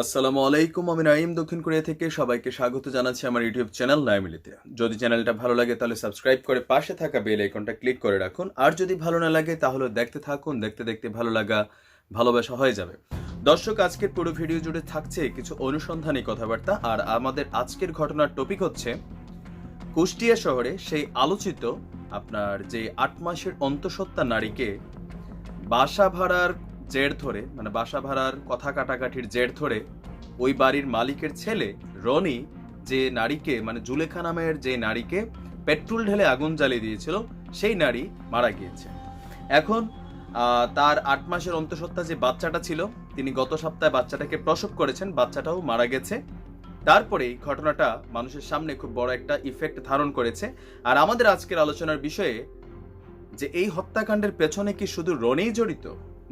আসসালামু আলাইকুম, আমি নাইম দক্ষিণ কোরিয়া থেকে সবাইকে স্বাগত জানাচ্ছি আমার ইউটিউব চ্যানেল নাইমিলিতে যদি চ্যানেলটা ভালো লাগে তাহলে সাবস্ক্রাইব করে পাশে থাকা বেল আইকনটা ক্লিক করে রাখুন। আর যদি ভালো না লাগে তাহলে দেখতে থাকুন, দেখতে দেখতে ভালো লাগা, ভালোবাসা হয়ে যাবে। দর্শক, আজকের পুরো ভিডিও জুড়ে থাকছে কিছু অনুসন্ধানী কথাবার্তা। আর আমাদের আজকের ঘটনার টপিক হচ্ছে, কুষ্টিয়া শহরে সেই আলোচিত আপনার যে আট মাসের অন্তঃসত্ত্বা নারীকে বাসা ভাড়ার জের ধরে মানে বাসা ভাড়ার কথা কাটাকাটির জের ধরে, ওই বাড়ির মালিকের ছেলে, রনি, যে নারীকে মানে জুলেখা নামের যে নারীকে পেট্রোল ঢেলে আগুন জ্বালিয়ে দিয়েছিল, সেই নারী মারা গিয়েছে। এখন তার আট মাসের অন্তঃসত্ত্বা যে বাচ্চাটা ছিল, তিনি গত সপ্তাহে বাচ্চাটাকে প্রসব করেছেন, বাচ্চাটাও মারা গেছে। তারপরেই ঘটনাটা মানুষের সামনে খুব বড় একটা ইফেক্ট ধারণ করেছে। আর আমাদের আজকের আলোচনার বিষয়ে যে এই হত্যাকাণ্ডের পেছনে কি শুধু রনেই জড়িত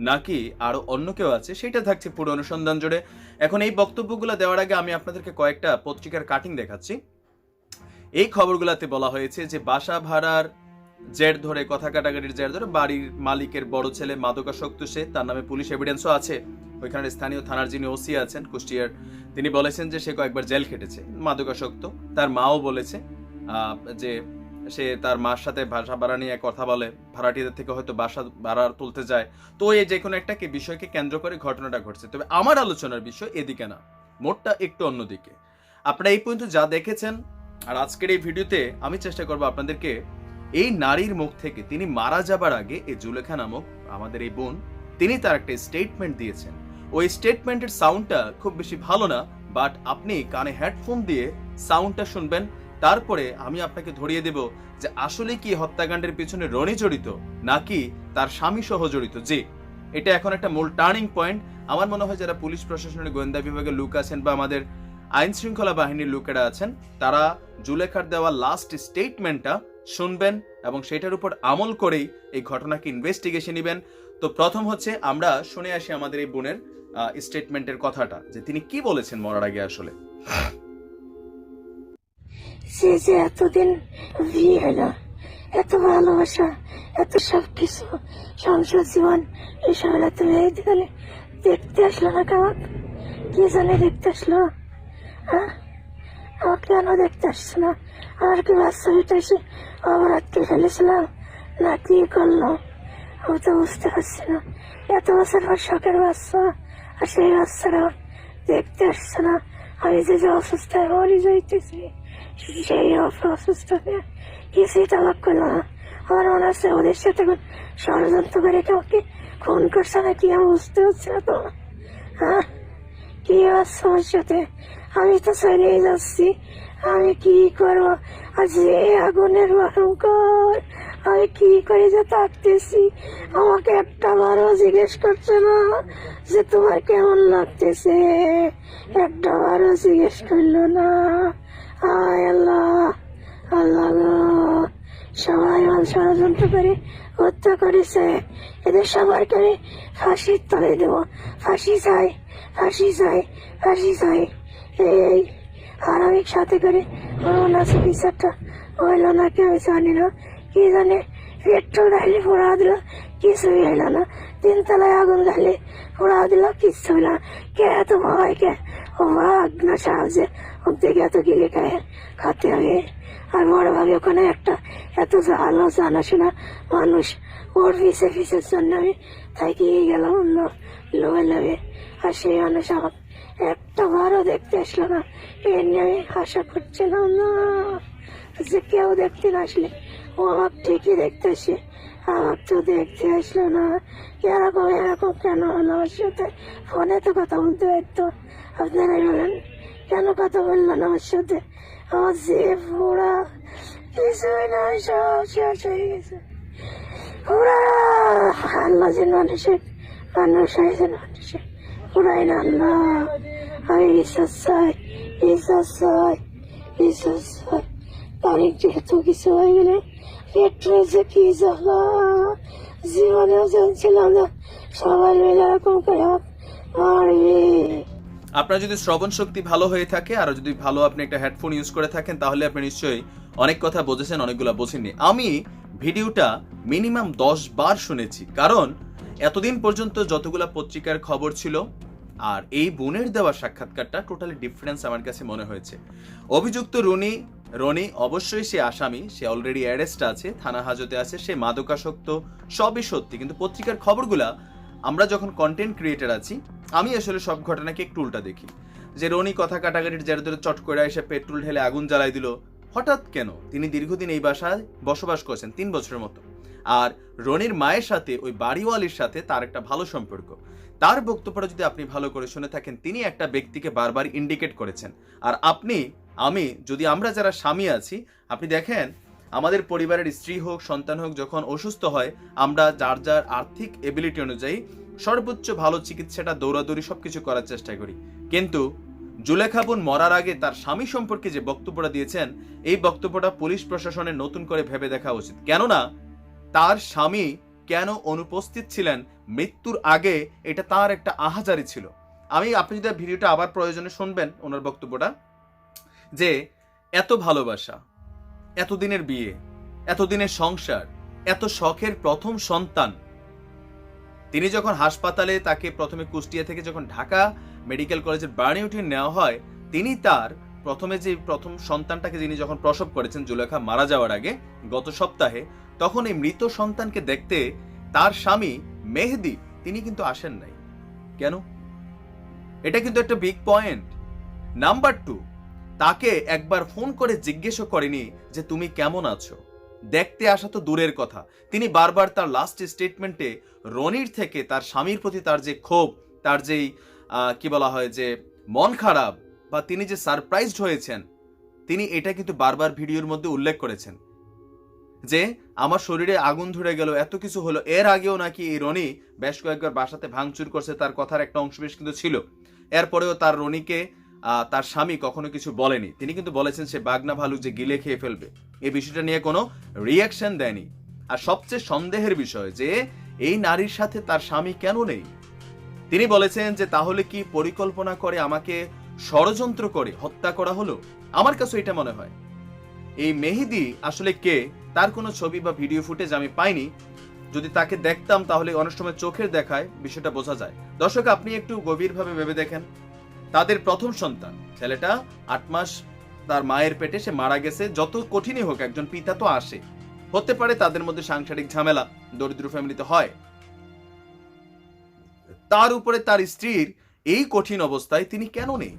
নাকি আরও অন্য কেউ আছে সেটা থাকছে পুরো অনুসন্ধান জুড়ে। এখন এই বক্তব্যগুলো দেওয়ার আগে আমি আপনাদেরকে কয়েকটা পত্রিকার কাটিং দেখাচ্ছি। এই খবরগুলোতে বলা হয়েছে যে বাসা ভাড়ার জের ধরে, কথা কাটাকাটির জের ধরে বাড়ির মালিকের বড় ছেলে মাদকাসক্ত, সে তার নামে পুলিশ এভিডেন্সও আছে। ওইখানে স্থানীয় থানার যিনি ওসি আছেন কুষ্টিয়ার, তিনি বলেছেন যে সে কয়েকবার জেল খেটেছে। মাদকাসক্ত, তার মাও বলেছে যে সে তার মার সাথে ভাষা ভাড়া নিয়ে কথা বলে, ভাড়াটিদের থেকে হয়তো বাসা ভাড়া তুলতে যায়। তো এই যে কোনো একটা বিষয়কে কেন্দ্র করে ঘটনাটা ঘটছে। তবে আমার আলোচনার বিষয় এদিকে না, মোটটা একটু অন্যদিকে। আপনারা এই পর্যন্ত যা দেখেছেন, আর আজকের এই ভিডিওতে আমি চেষ্টা করব আপনাদেরকে এই নারীর মুখ থেকে তিনি মারা যাবার আগে এই জুলেখা নামক আমাদের এই বোন, তিনি তার একটা স্টেটমেন্ট দিয়েছেন। ওই স্টেটমেন্টের সাউন্ডটা খুব বেশি ভালো না বাট আপনি কানে হেডফোন দিয়ে সাউন্ডটা শুনবেন। তারপরে আমি আপনাকে ধরিয়ে দেব যে আসলে কি হত্যাকাণ্ডের পিছনে রনি জড়িত নাকি তার স্বামী সহ জড়িত। যে এটা এখন একটা মূল টার্নিং পয়েন্ট। আমার মনে হয় যারা পুলিশ প্রশাসনের গোয়েন্দা বিভাগের লোক আছেন বা আমাদের আইন শৃঙ্খলা বাহিনীর লোকেরা আছেন, তারা জুলেখার দেওয়া লাস্ট স্টেটমেন্টটা শুনবেন এবং সেটার উপর আমল করেই এই ঘটনাকে ইনভেস্টিগেশন নেবেন। তো প্রথম হচ্ছে আমরা শুনে আসি আমাদের এই বোনের স্টেটমেন্টের কথাটা, যে তিনি কি বলেছেন মরার আগে আসলে? সে যে এতদিন বিয়ে হলো এত ভালোবাসা, এত সব কিছু সংসার জীবন এসব তুমি এই দিকে দেখতে আসলো না কামাক কি জানে দেখতে আসলো? হ্যাঁ? আমার কেন দেখতে আসছে না? আমার কি ভিটাইছে আবার আটকে ফেলেছিলাম? না, কি করল? আমি তো বুঝতে পারছি না। এত বছর পর শখের বাচ্চা, আর সেই বাচ্চারা দেখতে আসছে না। আমি যে যে অসুস্থায় মরি যাইতেছি। সেই অসুস্থকে তালাক করল না আমার মনে হচ্ছে ওদের সাথে ষড়যন্ত্র করে কাউকে খুন করছে না কি আমি বুঝতে হচ্ছে না তো হ্যাঁ কি হচ্ছে আমার সাথে আমি তো চলেই যাচ্ছি আমি কি করব যে আগুনের ভয়ঙ্কর আমি কি করে যে থাকতেছি আমাকে একটা বারও জিজ্ঞেস করছে না যে তোমার কেমন লাগতেছে একটা বারও জিজ্ঞেস করল না আয় আল্লাহ আল্লাহ সবাই ষড়যন্ত্র করে হত্যা করেছে। এদের সবাইকে আমি ফাঁসির তলে দেবো। ফাঁসি চাই ফাঁসি চাই ফাঁসি চাই। এই আর আমি সাথে করে আছে বিচারটা। হইল না কি আমি জানি না। কি জানে? পেট্রোল ঢালি পোড়া দিল, কিছুই হইল না। তিনতলায় আগুন ঢালি পোড়া দিল হইল না। কে এত ভয়, কে? ও ভাগ না সাহায্যে ওর দিকে এত গিলে খায় খাতে হবে আর বড় ভাবে ওখানে একটা এত ভালো জানাশোনা মানুষ। ওর পিছে পিছের জন্য আমি থাকি গেলাম লো- লোভে লোভে। আর সেই মানুষ আমার একটা বারও দেখতে আসলো না। এ নিয়ে আমি আশা করছিলাম না যে কেউ দেখতে না আসলে। ও আমার ঠিকই দেখতে আসে। আমার তো দেখতে আসলো না। এরকম এরকম কেন হলো? আমার সাথে ফোনে তো কথা বলতে পারতো। আপনারাই বলেন। কেন কথা বলল না আমার সাথে? আমার যে পুরা কিছুই না, সব শেষ হয়ে গেছে। পুরা আল্লাহ যে মানুষের, মানুষ হয়েছে মানুষের। পুরাই না, আল্লাহ। আমি বিশ্বাস চাই বিশ্বাস চাই বিশ্বাস চাই তারিখ যেহেতু কিছু হয়ে গেলে পেট্রোল যে কি জ্বালা। জীবনেও জানছিলাম না, সবাই মিলে এরকম করে মারবে। আপনার যদি শ্রবণ শক্তি ভালো হয়ে থাকে, আর যদি ভালো আপনি একটা হেডফোন ইউজ করে থাকেন, তাহলে আপনি নিশ্চয়ই অনেক কথা বুঝেছেন, অনেকগুলো বোঝেননি। আমি ভিডিওটা মিনিমাম দশ বার শুনেছি, কারণ এতদিন পর্যন্ত যতগুলা পত্রিকার খবর ছিল, আর এই বোনের দেওয়া সাক্ষাৎকারটা টোটালি ডিফারেন্স আমার কাছে মনে হয়েছে। অভিযুক্ত রনি রনি অবশ্যই সে আসামি, সে অলরেডি অ্যারেস্ট আছে, থানা হাজতে আছে, সে মাদকাসক্ত, সবই সত্যি, কিন্তু পত্রিকার খবরগুলা আমরা যখন কন্টেন্ট ক্রিয়েটার আছি আমি আসলে সব ঘটনাকে একটু উল্টা দেখি। যে রনি কথা কাটাকাটির জের ধরে চট করে এসে পেট্রোল ঢেলে আগুন জ্বালাই দিল, হঠাৎ কেন? তিনি দীর্ঘদিন এই বাসায় বসবাস করছেন, তিন বছরের মতো। আর রনির মায়ের সাথে, ওই বাড়িওয়ালির সাথে তার একটা ভালো সম্পর্ক। তার বক্তব্যটা যদি আপনি ভালো করে শুনে থাকেন, তিনি একটা ব্যক্তিকে বারবার ইন্ডিকেট করেছেন। আর আপনি, আমি, যদি আমরা যারা স্বামী আছি, আপনি দেখেন আমাদের পরিবারের স্ত্রী হোক, সন্তান হোক, যখন অসুস্থ হয়, আমরা যার যার আর্থিক এবিলিটি অনুযায়ী সর্বোচ্চ ভালো চিকিৎসাটা, দৌড়াদৌড়ি সবকিছু করার চেষ্টা করি। কিন্তু জুলেখা বোন মরার আগে তার স্বামী সম্পর্কে যে বক্তব্যটা দিয়েছেন, এই বক্তব্যটা পুলিশ প্রশাসনের নতুন করে ভেবে দেখা উচিত। কেননা, তার স্বামী কেন অনুপস্থিত ছিলেন, মৃত্যুর আগে এটা তার একটা আহাজারি ছিল। আমি, আপনি যদি ভিডিওটা আবার প্রয়োজনে শুনবেন, ওনার বক্তব্যটা, যে এত ভালোবাসা এতদিনের বিয়ে, এতদিনের সংসার, এত শখের প্রথম সন্তান। তিনি যখন হাসপাতালে তাকে প্রথমে কুষ্টিয়া থেকে যখন ঢাকা মেডিকেল কলেজের বার্নিউটি নেওয়া হয়, তিনি তার প্রথমে যে প্রথম সন্তানটাকে যিনি যখন প্রসব করেছেন জুলেখা মারা যাওয়ার আগে, গত সপ্তাহে, তখন এই মৃত সন্তানকে দেখতে তার স্বামী মেহেদি, তিনি কিন্তু আসেন নাই। কেন? এটা কিন্তু একটা বিগ পয়েন্ট নাম্বার টু তাকে একবার ফোন করে জিজ্ঞেসও করেনি যে তুমি কেমন আছো। দেখতে আসা তো দূরের কথা। তিনি বারবার তার লাস্ট স্টেটমেন্টে রনির থেকে তার স্বামীর প্রতি তার যে ক্ষোভ, তার যেই কি বলা হয় যে মন খারাপ বা তিনি যে সারপ্রাইজড হয়েছেন, তিনি এটা কিন্তু বারবার ভিডিওর মধ্যে উল্লেখ করেছেন। যে আমার শরীরে আগুন ধরে গেল, এত কিছু হলো, এর আগেও নাকি এই রনি বেশ কয়েকবার বাসাতে ভাঙচুর করছে, তার কথার একটা অংশ বেশ কিন্তু ছিল। এরপরেও তার রনিকে তার স্বামী কখনো কিছু বলেনি। তিনি কিন্তু বলেছেন, সে বাগনা ভালু যে গিলে খেয়ে ফেলবে। এই বিষয়টা নিয়ে কোনো রিয়াকশন দেয়নি। আর সবচেয়ে সন্দেহের বিষয় যে, এই নারীর সাথে তার স্বামী কেন নেই? তিনি বলেছেন যে, তাহলে কি পরিকল্পনা করে আমাকে ষড়যন্ত্র করে হত্যা করা হলো? আমার কাছে এটা মনে হয়। এই মেহেদি আসলে কে? তার কোনো ছবি বা ভিডিও ফুটেজ আমি পাইনি। যদি তাকে দেখতাম, তাহলে অনেক সময় চোখের দেখায় বিষয়টা বোঝা যায়। দর্শক, আপনি একটু গভীরভাবে ভেবে দেখেন। তাদের প্রথম সন্তান। ছেলেটা আট মাস তার মায়ের পেটে সে মারা গেছে, যত কঠিনই হোক, একজন পিতা তো আসে। হতে পারে তাদের মধ্যে সাংসারিক ঝামেলা, দরিদ্র ফ্যামিলিতে হয়। তার উপরে তার স্ত্রীর এই কঠিন অবস্থায় তিনি কেন নেই?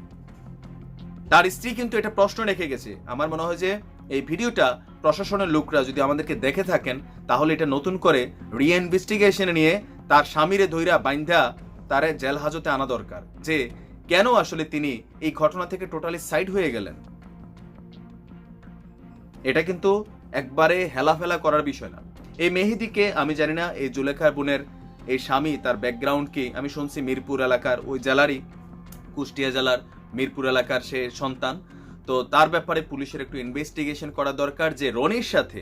তার স্ত্রী কিন্তু এটা প্রশ্ন রেখে গেছে। আমার মনে হয় যে এই ভিডিওটা প্রশাসনের লোকরা যদি আমাদেরকে দেখে থাকেন, তাহলে এটা নতুন করে রিইনভেস্টিগেশনে নিয়ে তার স্বামীরে ধৈরা বাইন্ধা তারে জেল হাজতে আনা দরকার। যে কেন আসলে তিনি এই ঘটনা থেকে টোটালি সাইড হয়ে গেলেন? এটা কিন্তু একবারে হেলাফেলা করার বিষয় না। এই মেহেদিকে আমি জানি না, এই জুলেখার বোনের এই স্বামী, তার ব্যাকগ্রাউন্ড কি? আমি শুনছি মিরপুর এলাকার ওই জেলারই, কুষ্টিয়া জেলার মিরপুর এলাকার সে সন্তান। তো তার ব্যাপারে পুলিশের একটু ইনভেস্টিগেশন করা দরকার যে রনির সাথে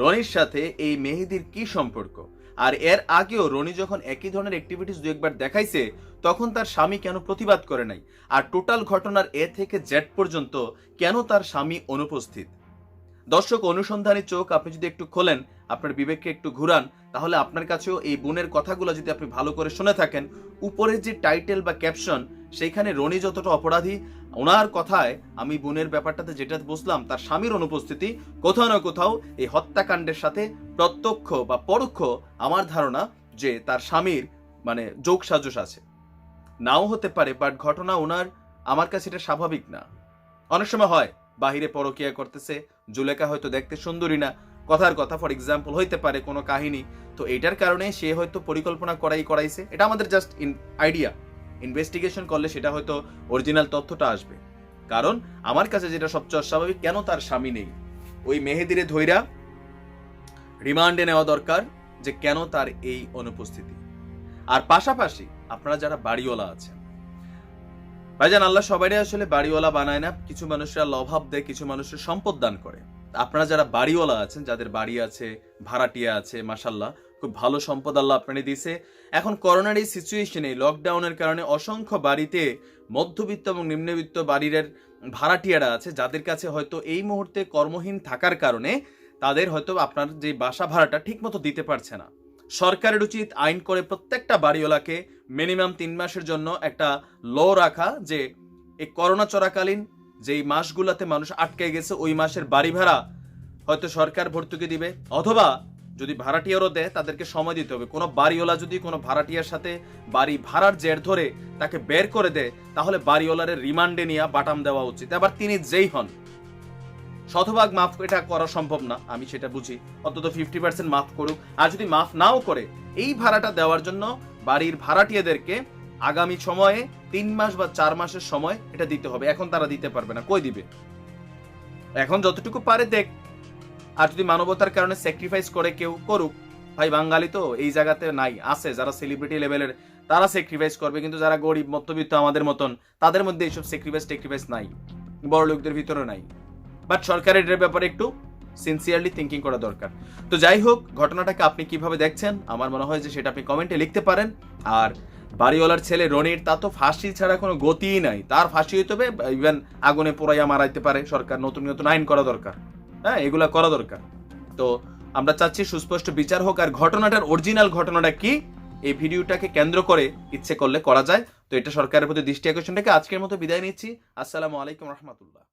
রনির সাথে এই মেহেদির কি সম্পর্ক? আর এর আগেও রনি যখন একই ধরনের অ্যাক্টিভিটিস দু একবার দেখাইছে তখন তার স্বামী কেন প্রতিবাদ করে নাই? আর টোটাল ঘটনার এ থেকে জেড পর্যন্ত কেন তার স্বামী অনুপস্থিত? দর্শক, অনুসন্ধানী চোখ, আপনি যদি একটু খোলেন, আপনার বিবেককে একটু ঘুরান, তাহলে আপনার কাছেও এই বোনের কথাগুলো যদি আপনি ভালো করে শুনে থাকেন, উপরের যে টাইটেল বা ক্যাপশন সেইখানে রনি যতটা অপরাধী, ওনার কথায় আমি বোনের ব্যাপারটাতে যেটা বুঝলাম, তার স্বামীর অনুপস্থিতি, কোথাও না কোথাও এই হত্যাকাণ্ডের সাথে প্রত্যক্ষ বা পরোক্ষ আমার ধারণা যে তার স্বামীর মানে যোগ সাজস আছে। নাও হতে পারে বাট ঘটনা ওনার, আমার কাছে এটা স্বাভাবিক না। অনেক সময় হয়, বাহিরে পরকিয়া করতেছে, জুলেখা হয়তো দেখতে সুন্দরী না, কথার কথা ফর এক্সাম্পল হইতে পারে কোনো কাহিনী, তো এটার কারণে সে হয়তো পরিকল্পনা করাই করাইছে। এটা আমাদের জাস্ট ইন আইডিয়া ইনভেস্টিগেশন করলে সেটা হয়তো অরিজিনাল তথ্যটা আসবে। কারণ আমার কাছে যেটা সবচেয়ে অস্বাভাবিক, কেন তার স্বামী নেই? ওই মেহেদিরে ধৈরা রিমান্ডে নেওয়া দরকার যে কেন তার এই অনুপস্থিতি। আর পাশাপাশি আপনারা যারা বাড়িওয়ালা আছেন, ভাইজান, আল্লাহ সবাই আসলে বাড়িওয়ালা বানায় না, কিছু মানুষরা লভাব দেয়, কিছু মানুষের সম্পদ দান করে। আপনারা যারা বাড়িওয়ালা আছেন, যাদের বাড়ি আছে, ভাড়াটিয়া আছে মাসাল্লাহ খুব ভালো সম্পদ আল্লাহ আপনাকে দিয়েছে। এখন করোনার এই সিচুয়েশনে লকডাউনের কারণে অসংখ্য বাড়িতে মধ্যবিত্ত এবং নিম্নবিত্ত বাড়ির ভাড়াটিয়ারা আছে, যাদের কাছে হয়তো এই মুহূর্তে কর্মহীন থাকার কারণে তাদের হয়তো আপনার যে বাসা ভাড়াটা ঠিকমতো দিতে পারছে না। সরকারের উচিত আইন করে প্রত্যেকটা বাড়িওয়ালাকে মিনিমাম তিন মাসের জন্য একটা ল রাখা যে এই করোনা চলাকালীন যেই মাসগুলোতে মানুষ আটকে গেছে, ওই মাসের বাড়ি ভাড়া হয়তো সরকার ভর্তুকি দিবে। অথবা যদি ভাড়াটিয়ারও দেয়, তাদেরকে সময় দিতে হবে। কোনো বাড়িওয়ালা যদি কোনো ভাড়াটিয়ার সাথে বাড়ি ভাড়ার জের ধরে তাকে বের করে দেয়, তাহলে বাড়িওয়ালার রিমান্ডে নিয়ে বাটাম দেওয়া উচিত। আবার তিনি যেই হন শতভাগ মাফ এটা করা সম্ভব না, আমি সেটা বুঝি। অন্তত ফিফটি পার্সেন্ট মাফ করুক। আর যদি মাফ নাও করে, এই ভাড়াটা দেওয়ার জন্য বাড়ির ভাড়াটিয়াদেরকে আগামী সময়ে তিন মাস বা চার মাসের সময় এটা দিতে হবে। এখন তারা দিতে পারবে না। কই দিবে? এখন যতটুকু পারে দেখ। আর যদি মানবতার কারণে স্যাক্রিফাইস করে কেউ করুক, ভাই বাঙালি তো, এই জায়গাতে নাই, আছে। যারা সেলিব্রিটি লেভেলের তারা স্যাক্রিফাইস করবে। কিন্তু যারা গরিব, মধ্যবিত্ত আমাদের মতন, তাদের মধ্যে এইসব স্যাক্রিফাইস টেক্রিফাইস নাই। বড় লোকদের ভিতরে নাই। বাট সরকারের এর ব্যাপারে একটু সিনসিয়ারলি থিঙ্কিং করা দরকার। তো যাই হোক, ঘটনাটাকে আপনি কীভাবে দেখছেন, আমার মনে হয় যে সেটা আপনি কমেন্টে লিখতে পারেন। আর বাড়িওয়ালার ছেলে রনির, তা তো ফাঁসি ছাড়া কোনো গতিই নাই। তার ফাঁসি হইতে হবে ইভেন আগুনে পোড়াইয়া মারাইতে পারে। সরকার নতুন নতুন আইন করা দরকার। হ্যাঁ এগুলা করা দরকার। তো আমরা চাচ্ছি সুস্পষ্ট বিচার হোক, আর ঘটনাটার অরিজিনাল ঘটনাটা কি, এই ভিডিওটাকে কেন্দ্র করে ইচ্ছে করলে করা যায়। তো এটা সরকারের প্রতি দৃষ্টি আকর্ষণ রেখে আজকের মতো বিদায় নিচ্ছি। আসসালামু আলাইকুম রহমতুল্লাহ।